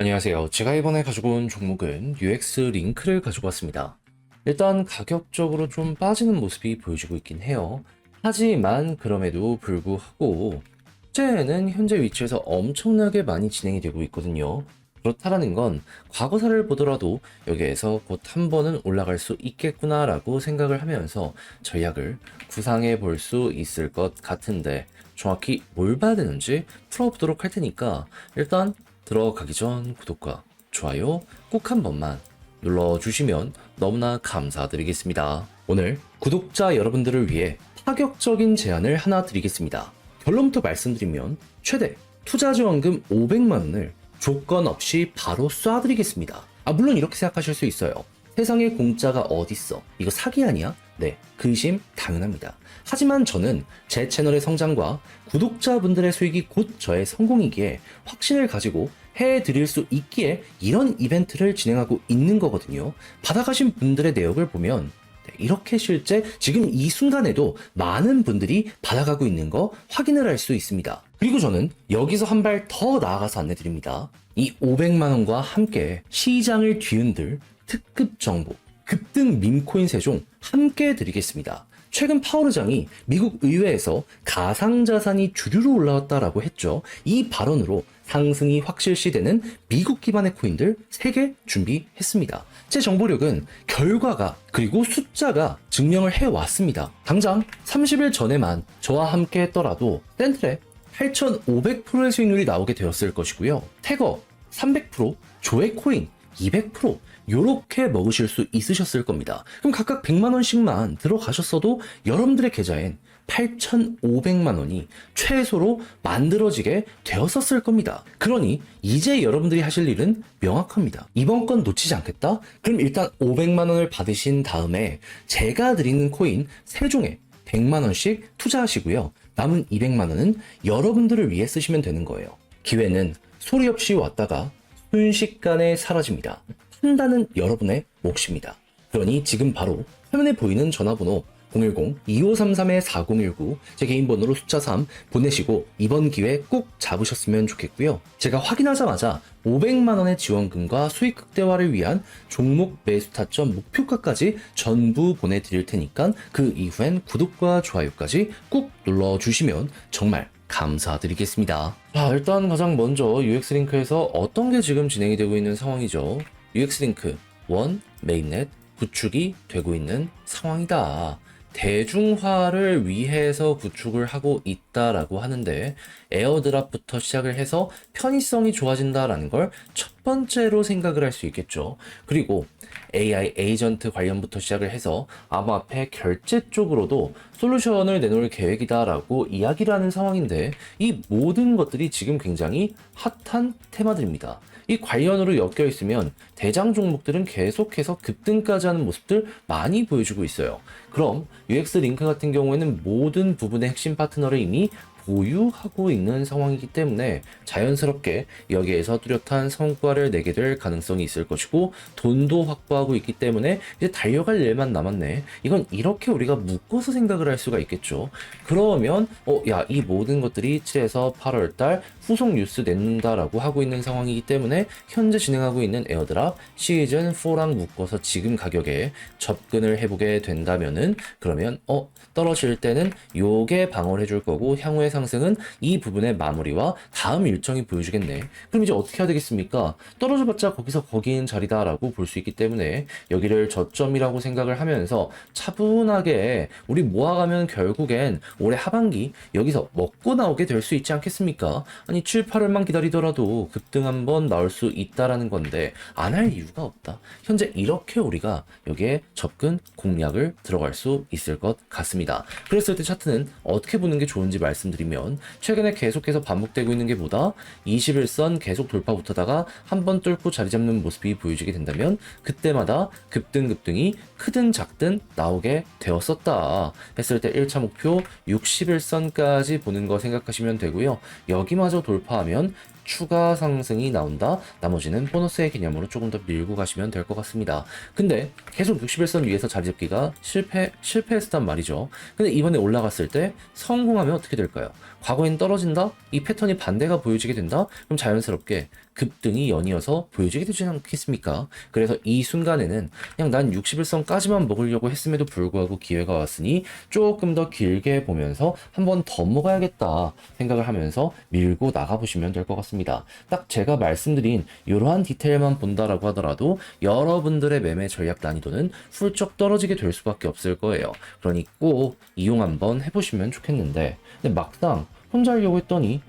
안녕하세요. 제가 이번에 가지고 온 종목은 UX 링크를 가지고 왔습니다. 일단 가격적으로 좀 빠지는 모습이 보여지고 있긴 해요. 하지만 그럼에도 불구하고 현재는 현재 위치에서 엄청나게 많이 진행이 되고 있거든요. 그렇다라는 건 과거사를 보더라도 여기에서 곧 한 번은 올라갈 수 있겠구나라고 생각을 하면서 전략을 구상해 볼 수 있을 것 같은데 정확히 뭘 봐야 되는지 풀어보도록 할 테니까 일단 들어가기 전 구독과 좋아요 꼭 한 번만 눌러주시면 너무나 감사드리겠습니다. 오늘 구독자 여러분들을 위해 파격적인 제안을 하나 드리겠습니다. 결론부터 말씀드리면 최대 투자 지원금 500만 원을 조건 없이 바로 쏴드리겠습니다. 아 물론 이렇게 생각하실 수 있어요. 세상에 공짜가 어딨어? 이거 사기 아니야? 네, 그 의심 당연합니다. 하지만 저는 제 채널의 성장과 구독자분들의 수익이 곧 저의 성공이기에 확신을 가지고 해드릴 수 있기에 이런 이벤트를 진행하고 있는 거거든요. 받아가신 분들의 내역을 보면 네, 이렇게 실제 지금 이 순간에도 많은 분들이 받아가고 있는 거 확인을 할 수 있습니다. 그리고 저는 여기서 한 발 더 나아가서 안내드립니다. 이 500만원과 함께 시장을 뒤흔들 특급 정보, 급등 밈코인 세종 함께 드리겠습니다. 최근 파워르장이 미국 의회에서 가상자산이 주류로 올라왔다라고 했죠. 이 발언으로 상승이 확실시되는 미국 기반의 코인들 3개 준비했습니다. 제 정보력은 결과가 그리고 숫자가 증명을 해왔습니다. 당장 30일 전에만 저와 함께 했더라도 센트랩 8,500%의 수익률이 나오게 되었을 것이고요. 태거 300%, 조회 코인 200% 요렇게 먹으실 수 있으셨을 겁니다. 그럼 각각 100만 원씩만 들어가셨어도 여러분들의 계좌엔 8,500만 원이 최소로 만들어지게 되었었을 겁니다. 그러니 이제 여러분들이 하실 일은 명확합니다. 이번 건 놓치지 않겠다? 그럼 일단 500만 원을 받으신 다음에 제가 드리는 코인 3종에 100만 원씩 투자하시고요. 남은 200만 원은 여러분들을 위해 쓰시면 되는 거예요. 기회는 소리 없이 왔다가 순식간에 사라집니다. 판단은 여러분의 몫입니다. 그러니 지금 바로 화면에 보이는 전화번호 010-2533-4019 제 개인 번호로 숫자 3 보내시고 이번 기회 꼭 잡으셨으면 좋겠고요. 제가 확인하자마자 500만원의 지원금과 수익 극대화를 위한 종목 매수 타점 목표가까지 전부 보내드릴 테니까 그 이후엔 구독과 좋아요까지 꾹 눌러주시면 정말 감사드리겠습니다. 자, 일단 가장 먼저 UX링크에서 어떤 게 지금 진행이 되고 있는 상황이죠. UX링크 1 메인넷 구축이 되고 있는 상황이다. 대중화를 위해서 구축을 하고 있다라고 하는데 에어드랍부터 시작을 해서 편의성이 좋아진다라는 걸 첫 번째로 생각을 할 수 있겠죠. 그리고 AI 에이전트 관련부터 시작을 해서 암호화폐 결제 쪽으로도 솔루션을 내놓을 계획이다라고 이야기를 하는 상황인데 이 모든 것들이 지금 굉장히 핫한 테마들입니다. 이 관련으로 엮여 있으면 대장 종목들은 계속해서 급등까지 하는 모습들 많이 보여주고 있어요. 그럼 UX 링크 같은 경우에는 모든 부분의 핵심 파트너를 이미 보유하고 있는 상황이기 때문에 자연스럽게 여기에서 뚜렷한 성과를 내게 될 가능성이 있을 것이고 돈도 확보하고 있기 때문에 이제 달려갈 일만 남았네. 이건 이렇게 우리가 묶어서 생각을 할 수가 있겠죠. 그러면 어, 야, 이 모든 것들이 7에서 8월 달 후속 뉴스 낸다라고 하고 있는 상황이기 때문에 현재 진행하고 있는 에어드랍 시즌 4랑 묶어서 지금 가격에 접근을 해보게 된다면은 그러면 어 떨어질 때는 요게 방어를 해줄 거고 향후의 상 승은 이 부분의 마무리와 다음 일정이 보여주겠네. 그럼 이제 어떻게 해야 되겠습니까? 떨어져봤자 거기서 거기인 자리다라고 볼 수 있기 때문에 여기를 저점이라고 생각을 하면서 차분하게 우리 모아가면 결국엔 올해 하반기 여기서 먹고 나오게 될 수 있지 않겠습니까? 아니 7, 8월만 기다리더라도 급등 한번 나올 수 있다라는 건데 안 할 이유가 없다. 현재 이렇게 우리가 여기에 접근 공략을 들어갈 수 있을 것 같습니다. 그랬을 때 차트는 어떻게 보는 게 좋은지 말씀드리 면 최근에 계속해서 반복되고 있는 게 뭐다? 21선 계속 돌파 붙어다가 한 번 뚫고 자리 잡는 모습이 보여지게 된다면 그때마다 급등 급등이 크든 작든 나오게 되었었다 했을 때 1차 목표 61선까지 보는 거 생각하시면 되고요. 여기마저 돌파하면 추가 상승이 나온다. 나머지는 보너스의 개념으로 조금 더 밀고 가시면 될 것 같습니다. 근데 계속 61선 위에서 자리 잡기가 실패, 실패했단 말이죠. 근데 이번에 올라갔을 때 성공하면 어떻게 될까요? 과거엔 떨어진다? 이 패턴이 반대가 보여지게 된다? 그럼 자연스럽게 급등이 연이어서 보여지게 되지 않겠습니까? 그래서 이 순간에는 그냥 난 61선까지만 먹으려고 했음에도 불구하고 기회가 왔으니 조금 더 길게 보면서 한 번 더 먹어야겠다 생각을 하면서 밀고 나가보시면 될 것 같습니다. 딱 제가 말씀드린 이러한 디테일만 본다라고 하더라도 여러분들의 매매 전략 난이도는 훌쩍 떨어지게 될 수밖에 없을 거예요. 그러니 꼭 이용 한번 해보시면 좋겠는데 근데 막상 혼자 하려고 했더니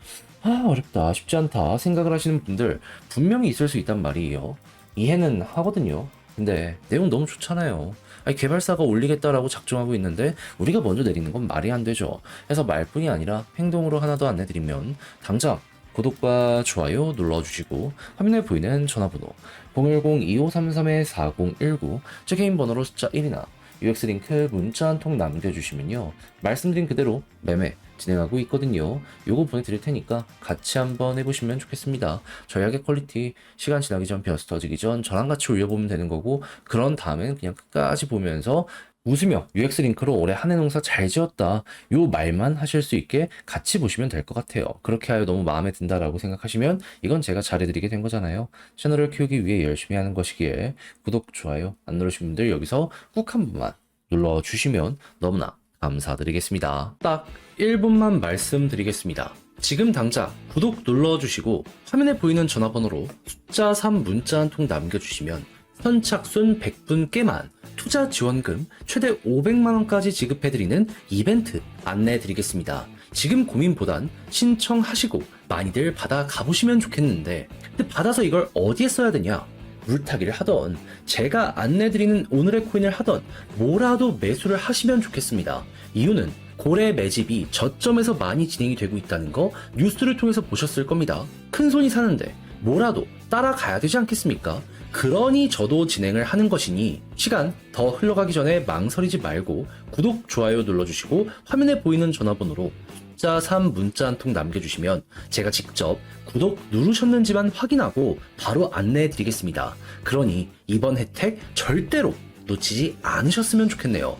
아 어렵다 쉽지 않다 생각을 하시는 분들 분명히 있을 수 있단 말이에요. 이해는 하거든요. 근데 내용 너무 좋잖아요. 아니, 개발사가 올리겠다라고 작정하고 있는데 우리가 먼저 내리는 건 말이 안 되죠. 그래서 말뿐이 아니라 행동으로 하나 더 안내드리면 당장 구독과 좋아요 눌러주시고 화면에 보이는 전화번호 010-2533-4019 제 개인 번호로 숫자 1이나 UX 링크 문자 한 통 남겨주시면요 말씀드린 그대로 매매 진행하고 있거든요 요거 보내드릴 테니까 같이 한번 해보시면 좋겠습니다 전략의 퀄리티 시간 지나기 전 벼스 터지기 전 저랑 같이 올려보면 되는 거고 그런 다음엔 그냥 끝까지 보면서 웃으며 UX 링크로 올해 한 해 농사 잘 지었다. 요 말만 하실 수 있게 같이 보시면 될 것 같아요. 그렇게 하여 너무 마음에 든다라고 생각하시면 이건 제가 잘해드리게 된 거잖아요. 채널을 키우기 위해 열심히 하는 것이기에 구독, 좋아요 안 누르신 분들 여기서 꾹 한 번만 눌러주시면 너무나 감사드리겠습니다. 딱 1분만 말씀드리겠습니다. 지금 당장 구독 눌러주시고 화면에 보이는 전화번호로 숫자 3 문자 한 통 남겨주시면 선착순 100분께만 투자 지원금 최대 500만원까지 지급해드리는 이벤트 안내해드리겠습니다. 지금 고민보단 신청하시고 많이들 받아 가보시면 좋겠는데 근데 받아서 이걸 어디에 써야 되냐? 물타기를 하던 제가 안내드리는 오늘의 코인을 하던 뭐라도 매수를 하시면 좋겠습니다. 이유는 고래 매집이 저점에서 많이 진행이 되고 있다는 거 뉴스를 통해서 보셨을 겁니다. 큰 손이 사는데 뭐라도 따라가야 되지 않겠습니까? 그러니 저도 진행을 하는 것이니 시간 더 흘러가기 전에 망설이지 말고 구독, 좋아요 눌러주시고 화면에 보이는 전화번호로 숫자 3 문자 한 통 남겨주시면 제가 직접 구독 누르셨는지만 확인하고 바로 안내해 드리겠습니다. 그러니 이번 혜택 절대로 놓치지 않으셨으면 좋겠네요.